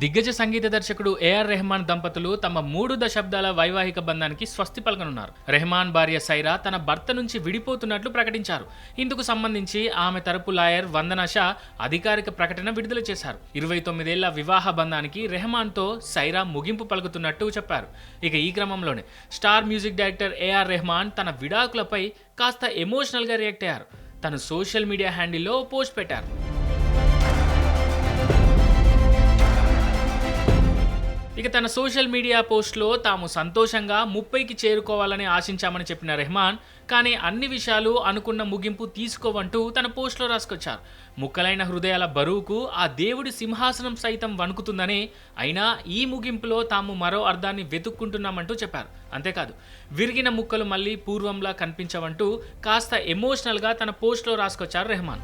దిగ్గజ సంగీత దర్శకుడు ఏఆర్ రెహమాన్ దంపతులు తమ మూడు దశాబ్దాల వైవాహిక బంధానికి స్వస్తి పలకనున్నారు. రెహమాన్ భార్య సైరా తన భర్త నుంచి విడిపోతున్నట్లు ప్రకటించారు. ఇందుకు సంబంధించి ఆమె తరపు లాయర్ వందన షా అధికారిక ప్రకటన విడుదల చేశారు. ఇరవై తొమ్మిదేళ్ళ వివాహ బంధానికి రెహమాన్తో సైరా ముగింపు పలుకుతున్నట్టు చెప్పారు. ఇక ఈ క్రమంలోనే star music director A R Rahman తన విడాకులపై కాస్త ఎమోషనల్గా రియాక్ట్ అయ్యారు. తను సోషల్ మీడియా హ్యాండిల్లో పోస్ట్ పెట్టారు. ఇక తన సోషల్ మీడియా పోస్ట్లో తాము సంతోషంగా ముప్పైకి చేరుకోవాలని ఆశించామని చెప్పిన రెహమాన్ కానీ అన్ని విషయాలు అనుకున్న ముగింపు తీసుకోవంటూ తన పోస్ట్లో రాసుకొచ్చారు. ముక్కలైన హృదయాల బరువుకు ఆ దేవుడి సింహాసనం సైతం వణుకుతుందని అయినా ఈ ముగింపులో తాము మరో అర్థాన్ని వెతుక్కుంటున్నామంటూ చెప్పారు. అంతేకాదు విరిగిన ముక్కలు మళ్ళీ పూర్వంలా కనిపించవంటూ కాస్త ఎమోషనల్గా తన పోస్ట్లో రాసుకొచ్చారు రెహమాన్.